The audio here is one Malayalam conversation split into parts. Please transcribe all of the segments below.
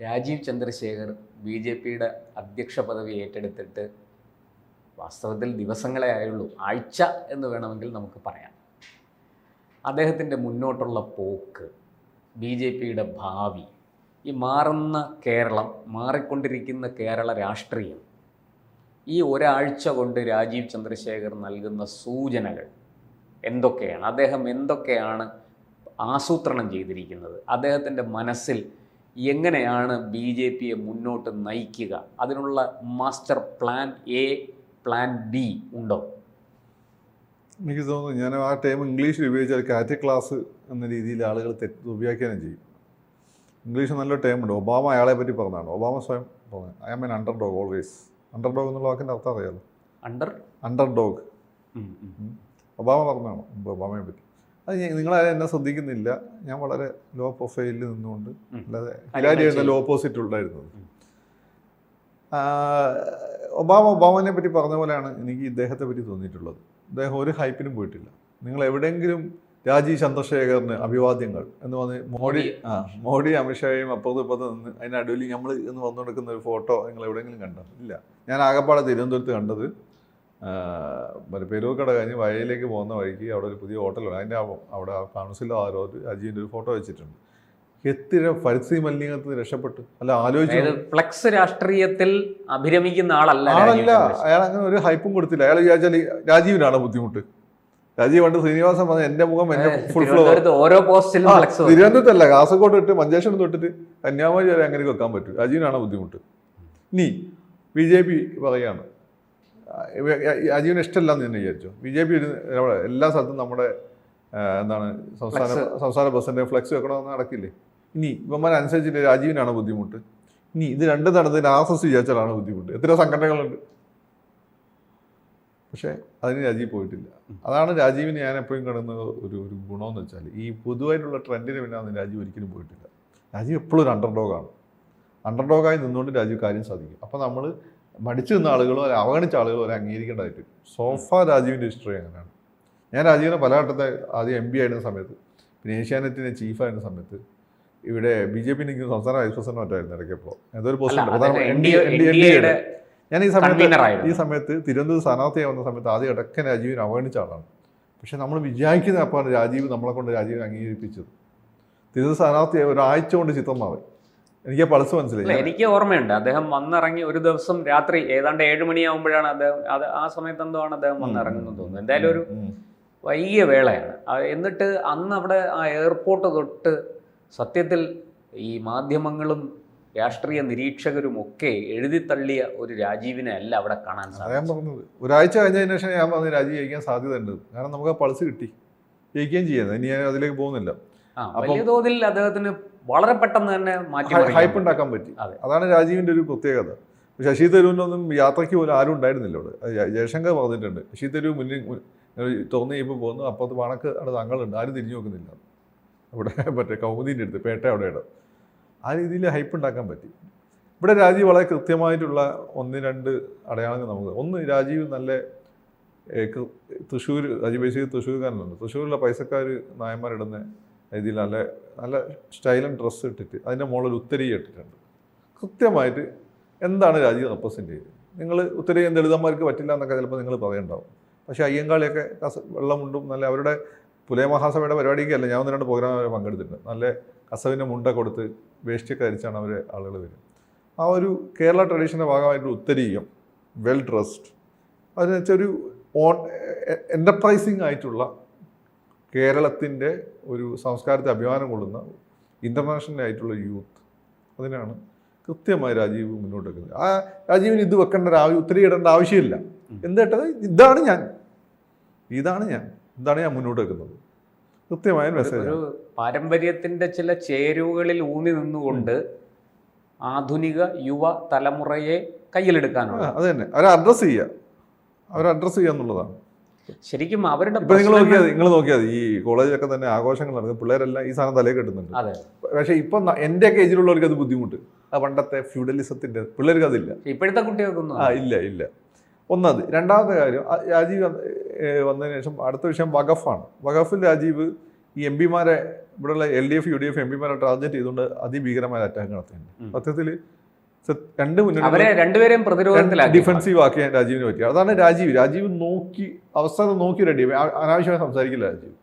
രാജീവ് ചന്ദ്രശേഖർ ബി ജെ പിയുടെ അധ്യക്ഷ പദവി ഏറ്റെടുത്തിട്ട് വാസ്തവത്തിൽ ദിവസങ്ങളെ ആയുള്ളൂ. ആഴ്ച എന്ന് വേണമെങ്കിൽ നമുക്ക് പറയാം. അദ്ദേഹത്തിന്റെ മുന്നോട്ടുള്ള പോക്ക് ബി ജെ പിയുടെ ഭാവി ഈ മാറുന്ന കേരളം മാറിക്കൊണ്ടിരിക്കുന്ന കേരള രാഷ്ട്രീയം ഈ ഒരാഴ്ച കൊണ്ട് രാജീവ് ചന്ദ്രശേഖർ നൽകുന്ന സൂചനകൾ എന്തൊക്കെയാണ്? അദ്ദേഹം എന്തൊക്കെയാണ് ആസൂത്രണം ചെയ്തിരിക്കുന്നത്? അദ്ദേഹത്തിന്റെ മനസ്സിൽ എങ്ങനെയാണ് ബി ജെ പിയെ മുന്നോട്ട് നയിക്കുക? അതിനുള്ള master plan A plan B ഉണ്ടോ? എനിക്ക് തോന്നുന്നു ഞാൻ ആ ടൈം ഇംഗ്ലീഷിൽ ഉപയോഗിച്ചാൽ കാറ്റ് ക്ലാസ് എന്ന രീതിയിൽ ആളുകൾ തെറ്റ് ദുർവ്യാഖ്യാനം ചെയ്യും. ഇംഗ്ലീഷ് നല്ല ടൈമുണ്ട് ഒബാമ അയാളെ പറ്റി പറഞ്ഞതാണ്? ഒബാമ സ്വയം പറഞ്ഞു. I am an underdog always underdog എന്നുള്ള വാക്കിന്റെ അർത്ഥം അറിയാലോ? അണ്ടർ അണ്ടർ ഡോഗ് ഒബാമ പറഞ്ഞതാണ്? ഒബാമയെ പറ്റി. അത് നിങ്ങളാരും എന്നെ ശ്രദ്ധിക്കുന്നില്ല. ഞാൻ വളരെ ലോ പ്രൊഫൈലിൽ നിന്നുകൊണ്ട് അല്ലാതെ ഹിലാരി ലോ ഓപ്പോസിറ്റ് ഉണ്ടായിരുന്നത് ഒബാമ ഒബാമനെ പറ്റി പറഞ്ഞ പോലെയാണ് എനിക്ക് ഇദ്ദേഹത്തെ പറ്റി തോന്നിയിട്ടുള്ളത്. അദ്ദേഹം ഒരു ഹൈപ്പിനും പോയിട്ടില്ല. നിങ്ങൾ എവിടെയെങ്കിലും രാജീവ് ചന്ദ്രശേഖറിന് അഭിവാദ്യങ്ങൾ എന്ന് പറഞ്ഞ് മോഡി ആ മോഡി അമിത്ഷായും അപ്പുറത്തും ഇപ്പുറത്ത് നിന്ന് അതിനടുവിൽ നമ്മൾ ഇന്ന് വന്നു കൊടുക്കുന്ന ഒരു ഫോട്ടോ നിങ്ങൾ എവിടെയെങ്കിലും കണ്ടോ? ഇല്ല. ഞാൻ ആകപ്പാടെ തിരുവനന്തപുരത്ത് കണ്ടത് മറ്റേ പെരൂർക്കട കഴിഞ്ഞ് വയലിലേക്ക് പോകുന്ന വഴിക്ക് അവിടെ ഒരു പുതിയ ഹോട്ടലുണ്ട്. അതിന്റെ അവിടെ ആ കൗൺസിലർ ആരോ ഒരു അജീന്റെ ഒരു ഫോട്ടോ വെച്ചിട്ടുണ്ട്. എത്ര പരിസ്ഥിതി മലിനീകരണത്തിൽ രക്ഷപ്പെട്ടു? അല്ല ആലോചിച്ചു ഫ്ലക്സ് രാഷ്ട്രീയത്തിൽ അഭിരമിക്കുന്ന ആളല്ല ആളല്ല. അയാൾ അങ്ങനെ ഒരു ഹൈപ്പും കൊടുത്തില്ല. അയാൾ വിചാരിച്ചാൽ രാജീവിനാണ് ബുദ്ധിമുട്ട്. രാജീവ് പണ്ട് ശ്രീനിവാസൻ പറഞ്ഞ എന്റെ മുഖം എന്റെ ഫുൾ ഫ്ലോ ഓരോ പോസ്റ്റിലും. തിരുവനന്തപുരത്തല്ല കാസർഗോഡ് ഇട്ട് മഞ്ചേശ്വരം തൊട്ടിട്ട് കന്യാകുമാരി വരെ അങ്ങനെ വെക്കാൻ പറ്റും. രാജീവിനാണ് ബുദ്ധിമുട്ട്. ഇനി ബി ജെ പി പറയാണ് രാജീവിന് ഇഷ്ടമല്ല എന്ന് തന്നെ വിചാരിച്ചു. ബി ജെ പി എല്ലാ സ്ഥലത്തും നമ്മുടെ എന്താണ് സംസ്ഥാന. സംസ്ഥാന ബസ്സിന്റെ ഫ്ലെക്സ് വെക്കണമെന്ന് നടക്കില്ലേ? ഇനി ഇവന്മാരനുസരിച്ചിട്ട് രാജീവിനാണ് ബുദ്ധിമുട്ട്. ഇനി ഇത് രണ്ടും നടന്നതിന് ആർ എസ് എസ് വിചാരിച്ചാലാണ് ബുദ്ധിമുട്ട്. എത്ര സംഘടനകളുണ്ട്. പക്ഷേ അതിന് രാജീവ് പോയിട്ടില്ല. അതാണ് രാജീവിന് ഞാൻ എപ്പോഴും കാണുന്ന ഒരു ഒരു ഗുണമെന്ന് വെച്ചാൽ ഈ പൊതുവായിട്ടുള്ള ട്രെൻഡിന് പിന്നെ അന്ന് രാജീവ് ഒരിക്കലും പോയിട്ടില്ല. രാജീവ് എപ്പോഴും ഒരു അണ്ടർഡോഗാണ് അണ്ടർഡോഗായി നിന്നുകൊണ്ട് രാജീവ് കാര്യം സാധിക്കും. അപ്പോൾ നമ്മൾ മടിച്ചു നിന്ന ആളുകളോ അല്ല അവഗണിച്ച ആളുകളോ അവരെ അംഗീകരിക്കേണ്ടതായിട്ട്. സോഫ രാജീവിന്റെ ഹിസ്റ്ററി അങ്ങനെയാണ്. ഞാൻ രാജീവിനെ പല ഘട്ടത്തെ ആദ്യം എം പി ആയിരുന്ന സമയത്ത് പിന്നെ ഏഷ്യാനെറ്റിന്റെ ചീഫായിരുന്ന സമയത്ത് ഇവിടെ ബി ജെ പി നിൽക്കുന്ന സംസ്ഥാന വൈസ് പ്രസിഡന്റ് മറ്റായിരുന്നു ഇടയ്ക്കപ്പോൾ പോസ്റ്റ് NDA NDA യുടെ ഞാൻ ഈ സമയത്ത് ഈ സമയത്ത് തിരുവനന്തപുരം സ്ഥാനാർത്ഥി വന്ന സമയത്ത് ആദ്യം ഇടയ്ക്കൻ രാജീവിനെ അവഗണിച്ച ആളാണ്. പക്ഷെ നമ്മൾ വിചാരിക്കുന്ന അപ്പാണ് രാജീവ് നമ്മളെ കൊണ്ട് രാജീവിനെ അംഗീകരിപ്പിച്ചത്. തിരുവനന്തപുരം സ്ഥാനാർത്ഥിയായി ഒരാഴ്ച കൊണ്ട് ചിത്രം മാറി. എനിക്ക് പൾസ് മനസ്സിലായി. എനിക്ക് ഓർമ്മയുണ്ട്. അദ്ദേഹം വന്നിറങ്ങി ഒരു ദിവസം രാത്രി ഏതാണ്ട് ഏഴ് മണിയാവുമ്പോഴാണ് അദ്ദേഹം അത് ആ സമയത്ത് എന്തോ ആണ് അദ്ദേഹം വന്നിറങ്ങുന്നത് തോന്നുന്നു. എന്തായാലും ഒരു വലിയ വൈകിയ വേളയാണ് എന്നിട്ട് അന്ന് അവിടെ ആ എയർപോർട്ട് തൊട്ട് സത്യത്തിൽ ഈ മാധ്യമങ്ങളും രാഷ്ട്രീയ നിരീക്ഷകരും ഒക്കെ എഴുതിത്തള്ളിയ ഒരു രാജീവിനെ അല്ല അവിടെ കാണാൻ സാധിച്ചത്. പറഞ്ഞത്. ഒരാഴ്ച കഴിഞ്ഞതിന് ശേഷം ഞാൻ പറഞ്ഞത് രാജീവ് ജയിക്കാൻ സാധ്യത ഉണ്ട് കാരണം നമുക്ക് ആ പൾസ് കിട്ടി. ജയിക്കുകയും ചെയ്യാം. ഇനി ഞാൻ അതിലേക്ക് പോകുന്നില്ല. വലിയ തോതിൽ അദ്ദേഹത്തിന് വളരെ പെട്ടെന്ന് തന്നെ മാറ്റി ഹൈപ്പ് ഉണ്ടാക്കാൻ പറ്റി. അതെ. അതാണ് രാജീവിന്റെ ഒരു പ്രത്യേകത. ശശി തരൂരിനൊന്നും യാത്രയ്ക്ക് പോലും ആരും ഉണ്ടായിരുന്നില്ല അവിടെ. ജയശങ്കർ പറഞ്ഞിട്ടുണ്ട് ശശി തരൂർ മുന്നിൽ തോന്നി തുറന്ന് കഴിയുമ്പോൾ പോകുന്നു അപ്പുറത്ത് വണക്ക് അവിടെ തങ്ങളുണ്ട് ആരും തിരിഞ്ഞു നോക്കുന്നില്ല. അവിടെ മറ്റേ കൗമുദീന്റെ അടുത്ത് പേട്ട അവിടെയുടെ ആ രീതിയിൽ ഹൈപ്പ് ഉണ്ടാക്കാൻ പറ്റി. ഇവിടെ രാജീവ് വളരെ കൃത്യമായിട്ടുള്ള ഒന്ന് രണ്ട് അടയാളങ്ങൾ നമുക്ക് ഒന്ന് രാജീവ് നല്ല തൃശ്ശൂർ രാജീവ് ബേസിക് തൃശ്ശൂർക്കാരനുണ്ട് തൃശ്ശൂരിലെ പൈസക്കാർ നായന്മാരിടുന്ന രീതിയിൽ നല്ല നല്ല സ്റ്റൈലൻ ഡ്രസ്സ് ഇട്ടിട്ട് അതിന്റെ മുകളിൽ ഉത്തരി ഇട്ടിട്ടുണ്ട്. കൃത്യമായിട്ട് എന്താണ് രാജീവ് റെപ്രസെന്റ് ചെയ്തത്? നിങ്ങൾ ഉത്തരീ ദളിതന്മാർക്ക് പറ്റില്ല എന്നൊക്കെ ചിലപ്പോൾ നിങ്ങൾ പറയണ്ടാവും. പക്ഷേ അയ്യങ്കാളിയൊക്കെ കസ വെള്ളമുണ്ടും നല്ല അവരുടെ പുലയ മഹാസഭയുടെ പരിപാടിക്കല്ല ഞാൻ ഒന്ന് രണ്ട് പ്രോഗ്രാം അവരെ പങ്കെടുത്തിട്ടുണ്ട്. നല്ല കസവിന്റെ മുണ്ട കൊടുത്ത് വേസ്റ്റൊക്കെ ധരിച്ചാണ് അവർ ആളുകൾ വരും ആ ഒരു കേരള ട്രഡീഷന്റെ ഭാഗമായിട്ട് ഉത്തരീയം വെൽ ഡ്രസ്ഡ് അതിന് വെച്ചാൽ ഒരു ഓൺ എന്റർപ്രൈസിങ് ആയിട്ടുള്ള കേരളത്തിന്റെ ഒരു സംസ്കാരത്തെ അഭിമാനം കൊള്ളുന്ന ഇന്റർനാഷണൽ ആയിട്ടുള്ള യൂത്ത് അതിനാണ് കൃത്യമായി രാജീവ് മുന്നോട്ട് വെക്കുന്നത്. ആ രാജീവിന് ഇത് വെക്കേണ്ട ഒരു ആവശ്യം ഉത്തരം ഇടേണ്ട ആവശ്യമില്ല. എന്തിട്ടത് ഇതാണ് ഞാൻ. ഇതാണ് ഞാൻ. ഇതാണ് ഞാൻ മുന്നോട്ട് വെക്കുന്നത്. കൃത്യമായ മെസ്സേജ് ഒരു പാരമ്പര്യത്തിന്റെ ചില ചേരുവകളിൽ ഊന്നി നിന്നുകൊണ്ട് ആധുനിക യുവ തലമുറയെ കയ്യിലെടുക്കാനാണ് അത് തന്നെ. അവരെ അഡ്രസ്സ് ചെയ്യുക. അവരെ അഡ്രസ്സ് ചെയ്യുക എന്നുള്ളതാണ്. ശരിക്കും അവരുടെ ഇപ്പൊ നിങ്ങൾ നോക്കിയാൽ നിങ്ങൾ നോക്കിയാൽ ഈ കോളേജിലൊക്കെ തന്നെ ആഘോഷങ്ങൾ നടക്കും. പിള്ളേരെല്ലാം ഈ സാധനം തലയിൽ കെട്ടുന്നുണ്ട്. അതെ. പക്ഷേ ഇപ്പം എന്റെയൊക്കെ ഏജിലുള്ളവർക്ക് അത് ബുദ്ധിമുട്ട്. ആ പണ്ടത്തെ ഫ്യൂഡലിസത്തിന്റെ പിള്ളേർക്ക് അതില്ല. ഇപ്പോഴത്തെ കുട്ടികൾക്കൊന്നും ആ ഇല്ല ഇല്ല. ഒന്നത് രണ്ടാമത്തെ കാര്യം രാജീവ് വന്നതിന് ശേഷം അടുത്ത വിഷയം വഖഫാണ്. വഖഫിൽ രാജീവ് ഈ എം പിമാരെ ഇവിടെയുള്ള L D F U D F M പിമാരെ target ചെയ്തുകൊണ്ട് അതിഭീകരമായ അറ്റാക്ക് നടത്തുന്നുണ്ട്. സത്യത്തിൽ രണ്ട് മുന്നണി രണ്ടുപേരെയും പ്രതിരോധത്തിലാക്കി. ഡിഫൻസീവ് ആക്കി രാജീവിന് പറ്റി. അതാണ് രാജീവ്. രാജീവ് നോക്കി അവസ്ഥ നോക്കി റെഡി അനാവശ്യമായി സംസാരിക്കില്ല രാജീവ്.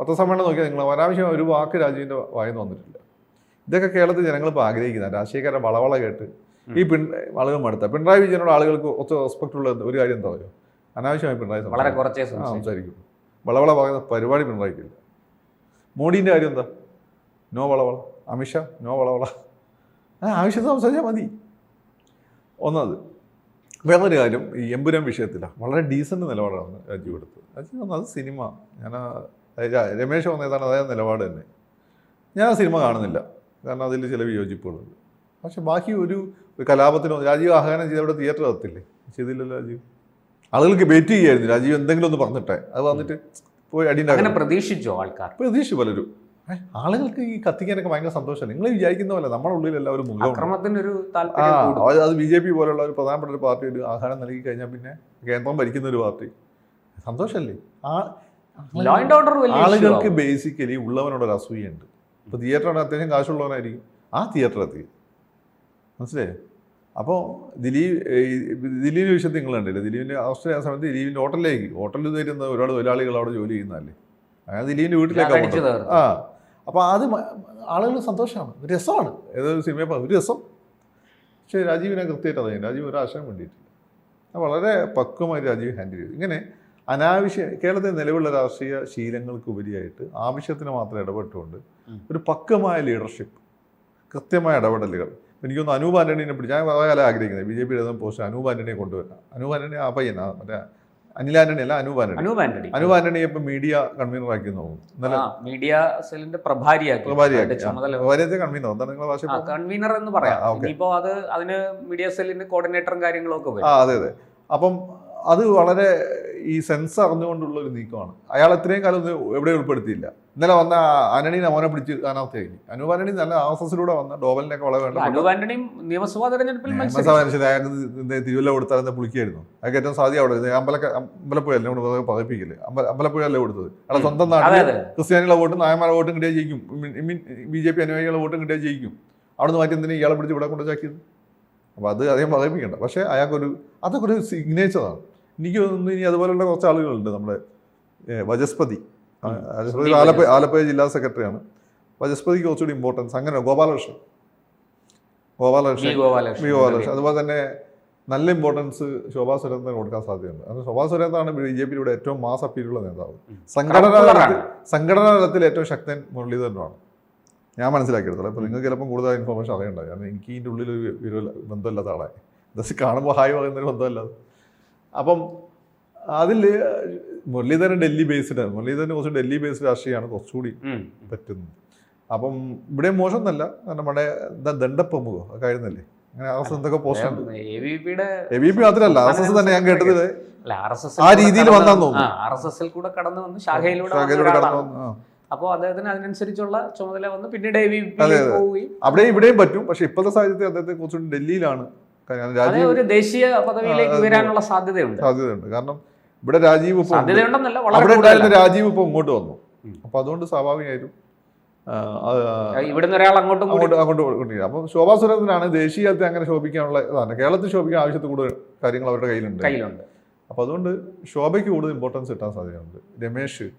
പത്രസമ്മേളനം നോക്കിയാൽ നിങ്ങൾ അനാവശ്യമായി ഒരു വാക്ക് രാജീവിന്റെ വായിന്ന് വന്നിട്ടില്ല. ഇതൊക്കെ കേരളത്തിൽ ജനങ്ങൾ ഇപ്പോൾ ആഗ്രഹിക്കുന്ന. രാഷ്ട്രീയക്കാരുടെ വളവള കേട്ട് ഈ പിൺ ആളുകൾ മടുത്ത. പിണറായി വിജയനോട് ആളുകൾക്ക് ഒത്തു റെസ്പെക്ട് ഉള്ള ഒരു കാര്യം എന്താ പറയുക അനാവശ്യമായി പിണറായി വളരെ സംസാരിക്കും. കുറച്ചേ സംസാരിക്കും. വളവള പറയുന്ന പരിപാടി പിണറായിക്കില്ല മോഡീന്റെ കാര്യം എന്താ? നോ വളവള. അമിത്ഷാ നോ വളവള. ആവശ്യത്തിന് സംസാരിച്ചാൽ മതി. ഒന്നത് വേറൊരു കാര്യം ഈ എമ്പുരാൻ വിഷയത്തിലാണ് വളരെ ഡീസന്റ് നിലപാടാണ് രാജീവ് എടുത്തത്. രാജീവ് ഒന്നത് അത് സിനിമ. ഞാൻ രമേശ് പറഞ്ഞതാണ് അതേ നിലപാട് തന്നെ. ഞാൻ ആ സിനിമ കാണുന്നില്ല. കാരണം അതിൽ ചില വിയോജിപ്പുകളുണ്ട്. പക്ഷെ ബാക്കി ഒരു കലാപത്തിനോ രാജീവ് ആഹ്വാനം ചെയ്ത് അവിടെ തിയേറ്റർ എത്തില്ലേ ചെയ്തില്ലല്ലോ രാജീവ്? ആളുകൾക്ക് വെയിറ്റ് ചെയ്യായിരുന്നു. രാജീവ് എന്തെങ്കിലും ഒന്ന് പറഞ്ഞിട്ടെ. അത് വന്നിട്ട് പോയി അങ്ങനെ പ്രതീക്ഷിച്ചു ആൾക്കാർ? പ്രതീക്ഷിച്ചു പലരും. ആളുകൾക്ക് ഈ കത്തിക്കാനൊക്കെ ഭയങ്കര സന്തോഷമാണ് നിങ്ങൾ വിചാരിക്കുന്ന പോലെ നമ്മുടെ ഉള്ളിൽ എല്ലാവരും കൂടും. അത് ബി ജെ പി പോലുള്ള ഒരു പ്രധാനപ്പെട്ട ഒരു പാർട്ടി ഒരു ആഹാരം നൽകി കഴിഞ്ഞാൽ പിന്നെ കേന്ദ്രം ഭരിക്കുന്ന ഒരു പാർട്ടി. സന്തോഷമല്ലേ? ആ ആളുകൾക്ക് ബേസിക്കലി ഉള്ളവനോട് ഉള്ളവനോടൊരു അസൂയുണ്ട്. ഇപ്പോൾ തിയേറ്ററാണ് അത്യാവശ്യം കാശുള്ളവനായിരിക്കും. ആ തിയേറ്റർ എത്തി മനസ്സിലായോ? അപ്പോൾ ദിലീപ് ദിലീപിന്റെ ദിലീപിന്റെ വിഷയത്തിൽ നിങ്ങൾ കണ്ടില്ലേ? ദിലീപിന്റെ അവസ്ഥ ആ സമയത്ത് ദിലീപിന്റെ ഹോട്ടലിലേക്ക് ഹോട്ടലിൽ തരുന്ന ഒരുപാട് തൊഴിലാളികൾ അവിടെ ജോലി ചെയ്യുന്നതല്ലേ? അങ്ങനെ ദിലീപിന്റെ. തീർത്തു. ആ അപ്പോൾ അത് ആളുകൾ സന്തോഷമാണ്. ഒരു രസമാണ്. ഏതൊരു സിനിമയെ ഒരു രസം. പക്ഷേ രാജീവിനെ കൃത്യമായിട്ട് അറിയാം രാജീവ് ഒരു ആശയം വേണ്ടിയിട്ടില്ല വളരെ പക്വമായി രാജീവ് ഹാൻഡിൽ ചെയ്തു. ഇങ്ങനെ അനാവശ്യ കേരളത്തിലെ നിലവിലുള്ള രാഷ്ട്രീയ ശീലങ്ങൾക്ക് ഉപരിയായിട്ട് ആവശ്യത്തിന് മാത്രം ഇടപെട്ടുകൊണ്ട്. ഒരു പക്വമായ ലീഡർഷിപ്പ് കൃത്യമായ ഇടപെടലുകൾ. എനിക്കൊന്ന് അനൂപ് ആന്റണിനെ പിടിച്ച് ഞാൻ വളരെ കാലം ആഗ്രഹിക്കുന്നത്. ബി ജെ പിയുടെ പോസ്റ്റ് അനൂപ് ആന്റണിയെ കൊണ്ടുവരാം അനൂപ് ആന്റണി ആ പയ്യനാ മറ്റേ അനിൽ ആന്റണി അല്ല അനൂപ് ആന്റണി. അനൂപ് ആന്റണി. അനൂപ് ആന്റണി ഇപ്പൊ മീഡിയ കൺവീനർ ആക്കി മീഡിയ സെല്ലിന്റെ പ്രഭാരിയാക്കി. പ്രഭാരിയാക്കി കൺവീനർ എന്താണ് നിങ്ങളെ ഭാഷ കൺവീനർ എന്ന് പറയാം. ഇപ്പൊ ഇനിയിപ്പോ അത് അതിന് മീഡിയ സെല്ലിന്റെ കോർഡിനേറ്ററും കാര്യങ്ങളും ഒക്കെ അതെ അതെ. അപ്പം അത് വളരെ ഈ സെൻസ് അറിഞ്ഞുകൊണ്ടുള്ള ഒരു നീക്കമാണ്. അയാൾ ഇത്രയും കാലം ഒന്നും എവിടെ ഉൾപ്പെടുത്തിയില്ല. ഇന്നലെ വന്ന അനണി മോനെ പിടിച്ച് സ്ഥാനാർത്ഥിയാക്കി അനൂപ് ആന്റണി നല്ല ആർ എസ് എസിലൂടെ വന്ന ഡോബലിനൊക്കെ വളരെ വേണ്ട അനൂപ് ആന്റണിയും നിയമസഭാ തെരഞ്ഞെടുപ്പിൽ നിയമസഭ തിരുവല്ല കൊടുത്താൽ പുളിക്കായിരുന്നു? അതൊക്കെ ഏറ്റവും സാധ്യത അവിടെ അമ്പല അമ്പലപ്പുഴ അല്ലേ കൊണ്ട് പകപ്പിക്കില്ല അമ്പല അമ്പലപ്പുഴ അല്ലേ കൊടുത്തത്? അവിടെ സ്വന്തം നാട്ടിൽ ക്രിസ്ത്യാനികളെ വോട്ടും നായന്മാരെ വോട്ടും കിട്ടിയാൽ ജയിക്കും. ബി ജെ പി അനുയായികളെ വോട്ടും കിട്ടിയാൽ ജയിക്കും. അവിടെ നിന്ന് മാറ്റി എന്തിനാ ഇയാളെ പിടിച്ച് ഇവിടെ കൊണ്ടുവച്ചാക്കിയത് അപ്പോൾ അത് അധികം പറയിപ്പിക്കേണ്ട. പക്ഷേ അയാൾക്കൊരു അതൊക്കെ ഒരു സിഗ്നേച്ചറാണ് എനിക്ക് തോന്നുന്നു ഇനി അതുപോലെയുള്ള കുറച്ച് ആളുകളുണ്ട് നമ്മുടെ വജസ്പതി ആലപ്പുഴ ആലപ്പുഴ ജില്ലാ സെക്രട്ടറിയാണ്. വജസ്പതിക്ക് കുറച്ചുകൂടി ഇമ്പോർട്ടൻസ് അങ്ങനെ ഗോപാലകൃഷ്ണൻ. ഗോപാലകൃഷ്ണൻ. വി ഗോപാലകൃഷ്ണൻ അതുപോലെ തന്നെ നല്ല ഇമ്പോർട്ടൻസ് ശോഭാ സുരേന്ദ്രന് കൊടുക്കാൻ സാധ്യതയുണ്ട്. അത് ശോഭാ സുരേന്ദ്രനാണ് ബി ജെ പിയുടെ ഏറ്റവും മാസ് അപ്പീലുള്ള നേതാവ്. സംഘടനാ. സംഘടനാ തലത്തിൽ ഏറ്റവും ശക്തൻ മുരളീധരനാണ് ഞാൻ മനസ്സിലാക്കിയെടുത്തോളാം. അപ്പോൾ നിങ്ങൾക്ക് ചിലപ്പോൾ കൂടുതൽ ഇൻഫർമേഷൻ അറിയണ്ടായി കാരണം എനിക്ക് ഇതിന്റെ ഉള്ളിൽ ഒരു വിവരമില്ല ബന്ധമില്ലാത്ത ആളായി ജസ്റ്റ് കാണുമ്പോൾ ഹായ് പറയുന്നൊരു ബന്ധമല്ലാതെ അപ്പം അതിൽ മുരളീധരൻ ഡൽഹി ബേസ്ഡ് ആണ് മുരളീധരൻ കുറച്ച് ഡൽഹി ബേസ്ഡ് രാഷ്ട്രീയമാണ് കുറച്ചുകൂടി. പറ്റുന്നത്. അപ്പം ഇവിടെ മോശം എന്നല്ല നമ്മുടെ എന്താ ദണ്ഡപ്രമുഖോ ഒക്കെ ആയിരുന്നല്ലേ അങ്ങനെ ആർ എസ് എന്തൊക്കെ പോസ്റ്റ് എ ബി പി മാത്രമല്ല ആർ എസ് എസ് തന്നെ ഞാൻ കേട്ടത്. ആ രീതിയിൽ വന്നാന്ന് തോന്നുന്നു. ആർ എസ് എസിൽ കൂടെ കടന്നു വന്ന് ശാഖയിലൂടെ കടന്നു. അപ്പോൾ അദ്ദേഹത്തിന് അതിനനുസരിച്ചുള്ള ചുമതല വന്ന്. പിന്നീട്. പോവുകയും. അവിടെയും ഇവിടെയും പറ്റും. പക്ഷെ ഇപ്പോഴത്തെ സാഹചര്യത്തിൽ അദ്ദേഹത്തെ കുറച്ചുകൂടി ഡൽഹിയിലാണ്. ഒരു ദേശീയ പദവിയിലേക്ക് ഉയരാനുള്ള സാധ്യതയുണ്ട്. സാധ്യതയുണ്ട്. കാരണം ഇവിടെ രാജീവ് ഇപ്പോൾ അവിടെ ഉണ്ടായിരുന്ന രാജീവ് ഇപ്പോൾ ഇങ്ങോട്ട് വന്നു. അപ്പൊ അതുകൊണ്ട് സ്വാഭാവികമായിട്ടും ഇവിടുന്ന് ഒരാൾ അങ്ങോട്ടും അങ്ങോട്ട് അങ്ങോട്ട് അപ്പം ശോഭാ സുരേന്ദ്രനാണ് ദേശീയ തലത്തിൽ അങ്ങനെ ശോഭിക്കാനുള്ള ഇതാണ്. കേരളത്തിൽ ശോഭിക്കാൻ ആവശ്യത്തിൽ കൂടുതൽ കാര്യങ്ങൾ അവരുടെ കയ്യിലുണ്ട്. കയ്യിലുണ്ട്. അപ്പോൾ അതുകൊണ്ട് ശോഭയ്ക്ക് കൂടുതൽ ഇമ്പോർട്ടൻസ് കിട്ടാൻ സാധ്യതയുണ്ട്. രമേശ്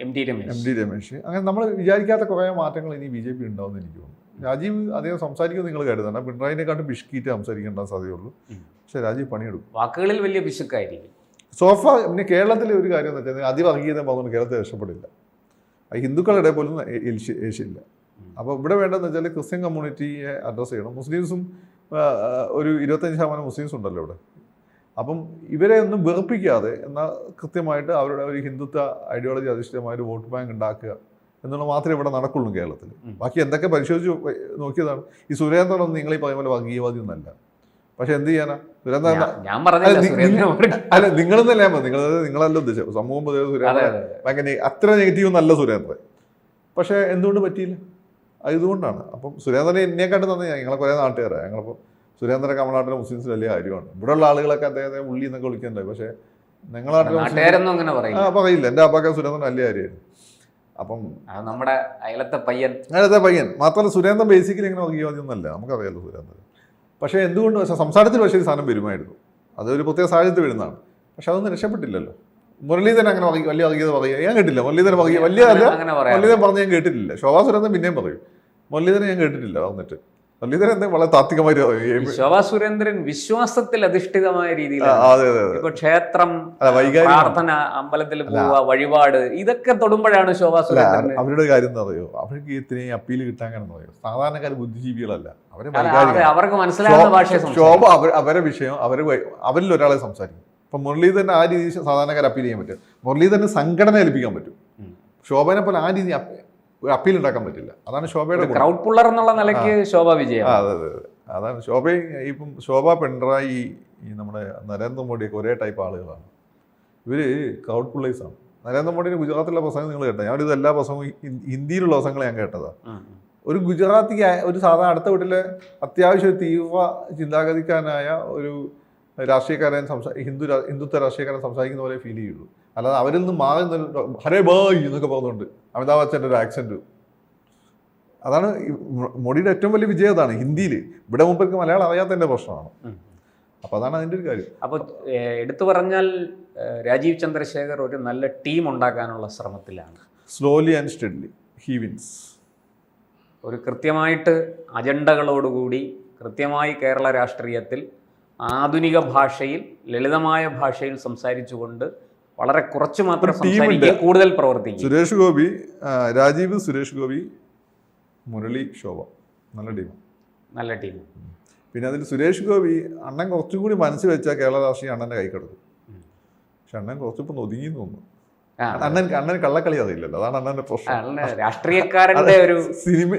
എം രമേശ്. ഡി രമേശ്. അങ്ങനെ നമ്മൾ വിചാരിക്കാത്ത കുറേ മാറ്റങ്ങൾ ഇനി ബി ജെ പി ഉണ്ടാവുമെന്ന് എനിക്ക് തോന്നുന്നു. രാജീവ് അദ്ദേഹം സംസാരിക്കുമെന്ന് നിങ്ങൾ കരുതണ്ട. പിണറായിനെക്കാട്ടും ബിഷ്കീറ്റ് സംസാരിക്കേണ്ട സാധ്യതയുള്ളൂ. പക്ഷെ രാജീവ് പണിയെടുക്കും. വാക്കുകളിൽ വലിയ പിശുക്കായിരിക്കും സോഫ പിന്നെ കേരളത്തിലെ ഒരു കാര്യം എന്ന് വെച്ചാൽ അതിവർഗീയത പോകുന്ന കേരളത്തെ രക്ഷപ്പെടില്ല. ഹിന്ദുക്കളുടെ പോലും ഏഷ്യ- ഏഷ്യയില്ല. അപ്പോൾ ഇവിടെ വേണ്ടതെന്ന് വെച്ചാൽ ക്രിസ്ത്യൻ കമ്മ്യൂണിറ്റിയെ അഡ്രസ്സ് ചെയ്യണം. മുസ്ലിംസും ഒരു ഇരുപത്തഞ്ച് ശതമാനം മുസ്ലിംസ് ഉണ്ടല്ലോ ഇവിടെ. അപ്പം ഇവരെ ഒന്നും വെറുപ്പിക്കാതെ എന്നാൽ കൃത്യമായിട്ട് അവരുടെ ഒരു ഹിന്ദുത്വ ഐഡിയോളജി അധിഷ്ഠിതമായ ഒരു വോട്ട് ബാങ്ക് ഉണ്ടാക്കുക എന്നുള്ളത് മാത്രമേ ഇവിടെ നടക്കുള്ളൂ കേരളത്തിൽ. ബാക്കി എന്തൊക്കെ പരിശോധിച്ച് നോക്കിയതാണ്. ഈ സുരേന്ദ്രനൊന്നും നിങ്ങൾ ഈ പറയുന്ന പോലെ വർഗീയവാദി ഒന്നല്ല പക്ഷെ എന്ത് ചെയ്യാനാ? സുരേന്ദ്രൻ അല്ല, നിങ്ങളെന്നല്ലേ നിങ്ങൾ നിങ്ങളല്ല ഉദ്ദേശം സമൂഹം സുരേന്ദ്രൻ ഭയങ്കര അത്ര നെഗറ്റീവ് നല്ല സുരേന്ദ്രൻ. പക്ഷേ എന്തുകൊണ്ട് പറ്റിയില്ല? അതുകൊണ്ടാണ് അപ്പം സുരേന്ദ്രനെ എന്നെക്കാട്ടും തന്നെ ഞങ്ങളെ കുറേ നാട്ടുകാരാണ് ഞങ്ങളിപ്പോൾ സുരേന്ദ്രൻ കമലാട്ടിലെ മുസ്ലിംസ് വലിയ കാര്യമാണ്. ഇവിടെയുള്ള ആളുകളൊക്കെ അദ്ദേഹത്തെ ഉള്ളി എന്നൊക്കെ വിളിക്കണ്ടായി പക്ഷേ നിങ്ങളാട്ടിലെ പറയില്ല. എന്റെ അപ്പാക്ക സുരേന്ദ്രൻ വലിയ കാര്യമായിരുന്നു. അപ്പം നമ്മുടെ അയലത്തെ പയ്യൻ. അയലത്തെ പയ്യൻ. മാത്രമല്ല സുരേന്ദ്രൻ ബേസിക്കലി ഇങ്ങനെ വർഗീയവാദിയൊന്നല്ല നമുക്കറിയാലോ സുരേന്ദ്രൻ. പക്ഷേ എന്തുകൊണ്ട്? പക്ഷേ സംസാരത്തിൽ പക്ഷേ ഈ സാധനം വരുമായിരുന്നു. അതൊരു പ്രത്യേക സാഹചര്യത്തിൽ വരുന്നതാണ്. പക്ഷെ അതൊന്നും രക്ഷപ്പെട്ടില്ലല്ലോ. മുരളീധരൻ അങ്ങനെ വലിയ വർഗീയത പറയുക ഞാൻ കേട്ടില്ല. മുരളീധരൻ വർഗീയ വലിയ അല്ല മുരളീധരൻ പറഞ്ഞ് ഞാൻ കേട്ടിട്ടില്ല. ശോഭാ സുരേന്ദ്രൻ പിന്നെയും പറയും. മുരളീധരൻ ഞാൻ കേട്ടിട്ടില്ല വന്നിട്ട്. മുരളീധരൻ വളരെ താത്വികമായിട്ട് ശോഭാ സുരേന്ദ്രൻ വിശ്വാസത്തിൽ അധിഷ്ഠിതമായ രീതിയിൽ ഇപ്പൊ ക്ഷേത്രം. പ്രാർത്ഥന അമ്പലത്തിൽ പോവുക വഴിപാട് ഇതൊക്കെ തൊടുമ്പോഴാണ് ശോഭാ അല്ല സുരേന്ദ്രൻ അവരുടെ കാര്യം എന്താ അറിയോ? അവർക്ക് ഇത്രയും അപ്പീൽ കിട്ടാൻ കാരണം അറിയോ? സാധാരണക്കാർ ബുദ്ധിജീവികളല്ല. അവരെ അവർക്ക് മനസ്സിലാകുന്ന ഭാഷ ശോഭ അവരെ വിഷയം അവർ അവരിൽ ഒരാളെ സംസാരിക്കും. ഇപ്പൊ മുരളീധരൻ ആ രീതി സാധാരണക്കാർ അപ്പീൽ ചെയ്യാൻ പറ്റും. മുരളീധരന് സംഘടന ഏൽപ്പിക്കാൻ പറ്റും. ശോഭനെ പോലെ ആ രീതി അപ്പീൽ ഉണ്ടാക്കാൻ പറ്റില്ല. അതാണ് ശോഭയുടെ ക്രൗഡ് പുള്ളർ എന്നുള്ള നിലയ്ക്ക് ശോഭ വിജയം അതെ അതെ അതെ. അതാണ് ശോഭ ഇപ്പം ശോഭ പിണറായി ഈ നമ്മുടെ നരേന്ദ്രമോദിയൊക്കെ ഒരേ ടൈപ്പ് ആളുകളാണ്. ഇവർ ക്രൗഡ് പുള്ളേഴ്സാണ് നരേന്ദ്രമോദിയുടെ ഗുജറാത്തിലുള്ള പ്രസംഗം നിങ്ങൾ കേട്ടോ ഞാനിത് എല്ലാ പ്രസംഗവും ഹിന്ദിയിലുള്ള പ്രസംഗങ്ങൾ ഞാൻ കേട്ടതാ. ഉം, ഉം. ഒരു ഗുജറാത്തി ഒരു സാധാരണ അടുത്ത വീട്ടിലെ അത്യാവശ്യം തീവ്ര ചിന്താഗതിക്കാരനായ ഒരു രാഷ്ട്രീയക്കാരൻ സംസാ ഹിന്ദു ഹിന്ദുത്വ രാഷ്ട്രീയക്കാരൻ സംസാരിക്കുന്ന പോലെ ഫീൽ ചെയ്യുള്ളൂ. അല്ലാതെ അവരിൽ നിന്ന് മാറി ഹരേ ബായ് എന്നൊക്കെ പറഞ്ഞുകൊണ്ട് അമിതാഭ് ബച്ചന്റെ ഒരു ആക്സെന്റ് അതാണ് മോഡിയുടെ ഏറ്റവും വലിയ വിജയം അതാണ് ഹിന്ദിയിൽ ഇവിടെ മുമ്പേക്ക് മലയാളം അറിയാത്തതിന്റെ പ്രശ്നമാണ്. അപ്പോൾ അതാണ് അതിന്റെ ഒരു കാര്യം. അപ്പോൾ എടുത്തു പറഞ്ഞാൽ രാജീവ് ചന്ദ്രശേഖർ ഒരു നല്ല ടീം ഉണ്ടാക്കാനുള്ള ശ്രമത്തിലാണ്. Slowly and steadily he wins ഒരു കൃത്യമായിട്ട് അജണ്ടകളോടുകൂടി കൃത്യമായി കേരള രാഷ്ട്രീയത്തിൽ ആധുനിക ഭാഷയിൽ ലളിതമായ ഭാഷയിൽ സംസാരിച്ചുകൊണ്ട് വളരെ കുറച്ച് മാത്രം കൂടുതൽ പ്രവർത്തിക്കും. സുരേഷ് ഗോപി രാജീവ് സുരേഷ് ഗോപി മുരളി ശോഭ. നല്ല ടീം നല്ല ടീം പിന്നെ അതിൽ സുരേഷ് ഗോപി അണ്ണൻ കുറച്ചും കൂടി മനസ്സിൽ വെച്ചാൽ കേരള രാഷ്ട്രീയം അണ്ണന്റെ കൈ കിടക്കും. പക്ഷെ അണ്ണൻ കുറച്ചിപ്പോൾ ഒതുങ്ങി തോന്നുന്നു. അണ്ണൻ അണ്ണൻ കള്ളക്കളി അറിയില്ലല്ലോ. അതാണ് അണ്ണന്റെ പ്രശ്നം. രാഷ്ട്രീയക്കാരന്റെ ഒരു സിനിമ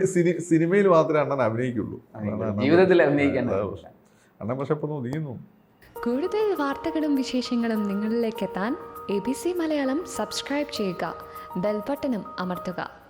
സിനിമയിൽ മാത്രമേ അണ്ണൻ അഭിനയിക്കുള്ളൂ. ജീവിതത്തിൽ. അഭിനയിക്കാൻ. അണ്ണൻ ഇപ്പം ഒതുങ്ങി കൂടുതൽ വാർത്തകളും വിശേഷങ്ങളും നിങ്ങളിലേക്ക് എത്താൻ A B C Malayalam subscribe ചെയ്യുക. ബെൽബട്ടനും അമർത്തുക.